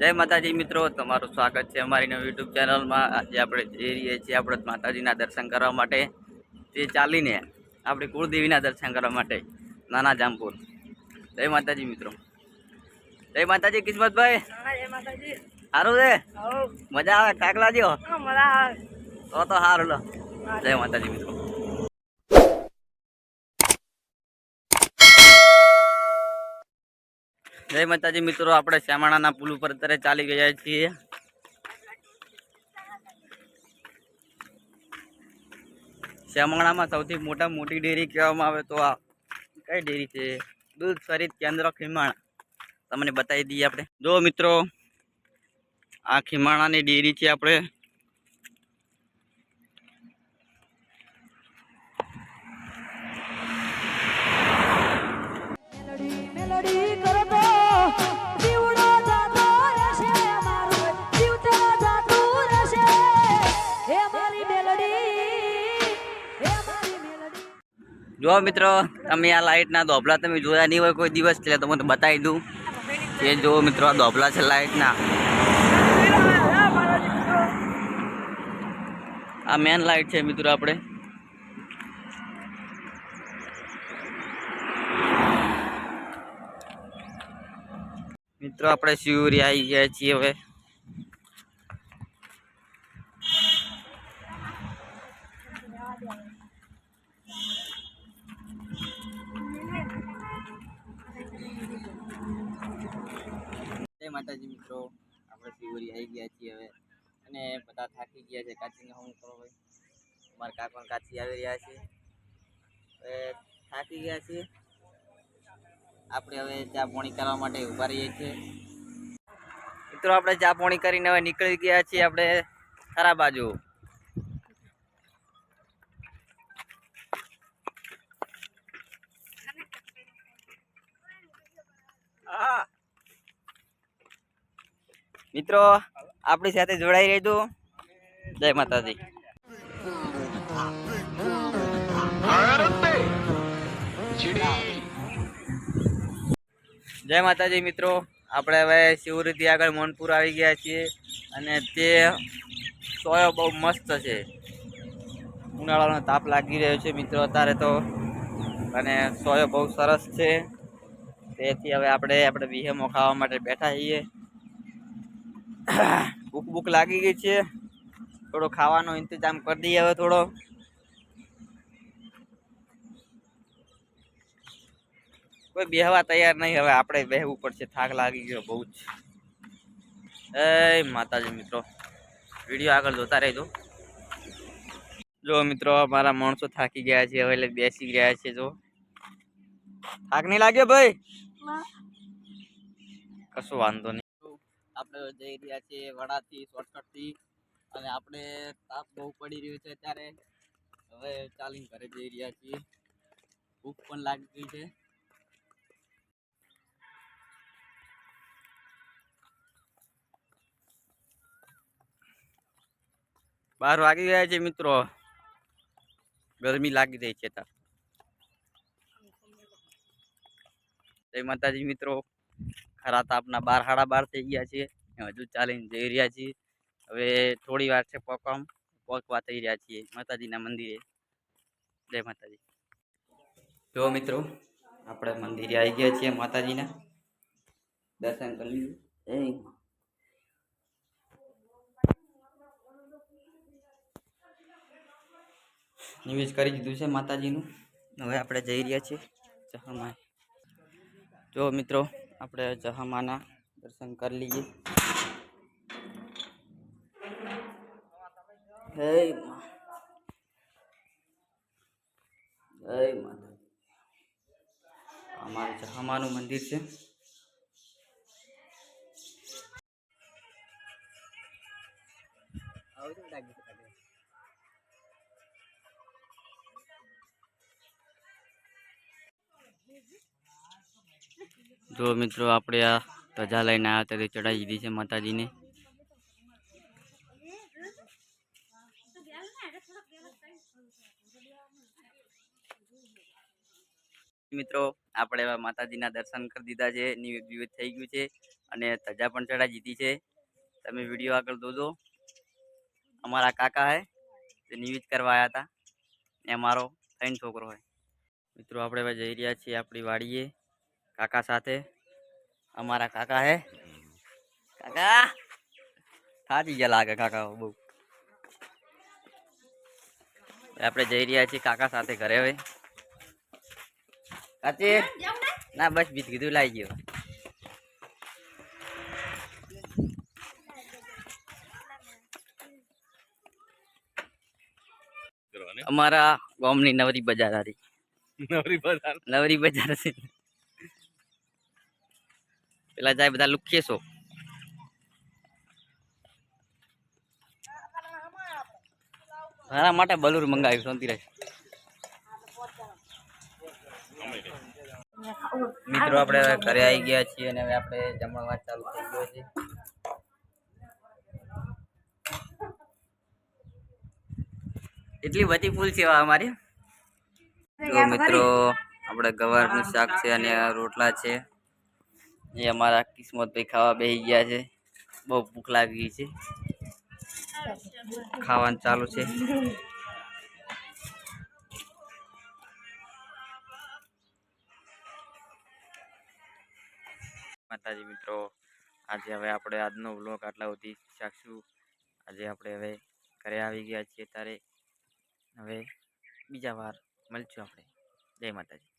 જય માતાજી મિત્રો તમારું સ્વાગત છે અમારી નવી યુટ્યુબ ચેનલમાં. આજે આપણે જઈ રહીએ છીએ આપણે માતાજીના દર્શન કરવા માટે. તે ચાલીને આપણે કુળદેવીના દર્શન કરવા માટે નાના જામપુર. જય માતાજી મિત્રો. જય માતાજી કિસ્મતભાઈ. સારું છે? મજા આવે? કાકલા લાગ્યો? તો તો સારું લો. જય માતાજી મિત્રો. જય માતાજી, મિત્રો, આપણે શ્યામાણાના પુલ ઉપર અત્યારે ચાલી ગયા છીએ. શ્યામાણામાં સૌથી મોટા મોટી ડેરી કહેવામાં આવે તો આ કઈ ડેરી છે? દૂધ ખરીદ કેન્દ્ર ખીમાણા. તમને બતાવી દઈએ આપણે. જો મિત્રો, આ ખીમાણાની ડેરી છે આપણે. જો મિત્રો, તમે આ લાઇટના ધોબલા તમે જોયા નહીં હોય કોઈ દિવસ, એટલે તમને બતાવી દઉં. કે જો મિત્રો, આ ધોબલા છે લાઇટના. આ મેન લાઇટ છે મિત્રો આપણે. મિત્રો, આપણે શિવરી આવી ગયા છીએ હવે. જય માતાજી મિત્રો. આપણે શિવરી આવી ગયા છીએ હવે. અને બધા થાકી ગયા છે. કાચીને હું કરો ભાઈ? અમારા કાકા કાચી આવી રહ્યા છે. હવે થાકી ગયા છીએ. આપણે હવે ચા પોણી કરવા માટે ઊભા રહીએ છીએ. મિત્રો, આપણે ચા પોણી કરીને હવે નીકળી ગયા છીએ આપણે ખરા બાજુ. મિત્રો, આપણી સાથે જોડાઈ રહેજો. જય માતાજી. જય માતાજી મિત્રો, આપણે હવે શિવરીથી આગળ મોનપુર આવી ગયા છીએ અને તે સોયો બહુ મસ્ત છે. ઉનાળાનો તાપ લાગી રહ્યો છે મિત્રો અત્યારે તો. અને સોયો બહુ સરસ છે. તેથી હવે આપણે આપણે વિહેમો ખાવા માટે બેઠા છીએ. ભૂખ ભૂખ લાગી ગઈ છે. થોડો ખાવાનો ઇંતજામ કરી દઈએ હવે થોડો. કોઈ બેહવા તૈયાર નહીં હવે આપણે બેહવું પડશે. થાક લાગી ગયો બહુ જ. એ માતાજી મિત્રો વીડિયો આગળ જોતા રહેજો. જો મિત્રો મારા માણસો થાકી ગયા છે હવે એટલે બેસી ગયા છે જો. થાક નહીં લાગ્યો ભાઈ? કશું વાંધો નહીં. આપણે જઈ રહ્યા છીએ વડાથી શોર્ટકટથી અને આપણે તાપ બહુ પડી રહ્યો છે અત્યારે. હવે ચાલીને ઘરે જઈ રહ્યા છીએ. ભૂખ પણ લાગી ગઈ છે. બાર વાગી ગયા છે મિત્રો. ગરમી લાગી રહી છે તાર જય માતાજી મિત્રો. ખરા તાપના બાર સાડા બાર થઈ ગયા છે હજુ ચાલીને જઈ રહ્યા છીએ. હવે થોડી વાર છે પોકમ પોકવા થઈ રહ્યા છીએ માતાજીના મંદિરે. જય માતાજી. જો મિત્રો આપણે મંદિરે આવી ગયા છીએ માતાજીના. દર્શન કરી લીધું. નિવેશ કરી દીધું છે માતાજીનું. હવે આપણે જઈ રહ્યા છીએ જો મિત્રો આપણે જહામાના દર્શન કરી લઈએ. હે માતા અમારું જહામાનું મંદિર છે. જો મિત્રો, આપણે આ ધજા લઈને આવ્યા ત્યારે ચડાવી દીધી છે માતાજીને. મિત્રો, આપણે એવા માતાજીના દર્શન કરી દીધા છે. નિવેદ થઈ ગયું છે અને ધજા પણ ચડાઈ દીધી છે. તમે વીડિયો આગળ જોજો. અમારા કાકા હે, તે નિવેદ કરવા આવ્યા હતા. એ અમારો ત્રણ છોકરો હોય મિત્રો, આપણે હવે જઈ રહ્યા છીએ આપણી વાડીએ. કાકા સાથે. અમારા કાકા હે. કાકા! થાકી ગયા લાગે કાકા બહુ. આપણે જઈ રહ્યા છીએ કાકા સાથે ઘરે હવે. કાચી! ના બસ બીજ કીધું લાવી ગયો. અમારા ગામની નવરી બજાર હારી નવરી બજાર? નવરી બજાર છે પેલા જાય બધા લુખીએ મારા માટે બલુર મંગાવ્યું શાંતિ રહે મિત્રો, આપણે ઘરે આવી ગયા છીએ અને હવે આપણે જમણવા ચાલુ થઈ ગયો છે. એટલી બધી ફૂલ છે અમારી. જો મિત્રો, આપણે ગવારનું શાક છે અને રોટલા છે. એ અમારા કિસ્મતભાઈ ખાવા બેસી ગયા છે. બહુ ભૂખ લાગી છે. ખાવાનું ચાલુ છે. માતાજી મિત્રો, આજે હવે આપણે આજનો વ્લોગ આટલા સુધી ચાખશું આજે આપણે હવે ઘરે આવી ગયા છીએ ત્યારે. હવે બીજા વાર મળશું આપણે. જય માતાજી.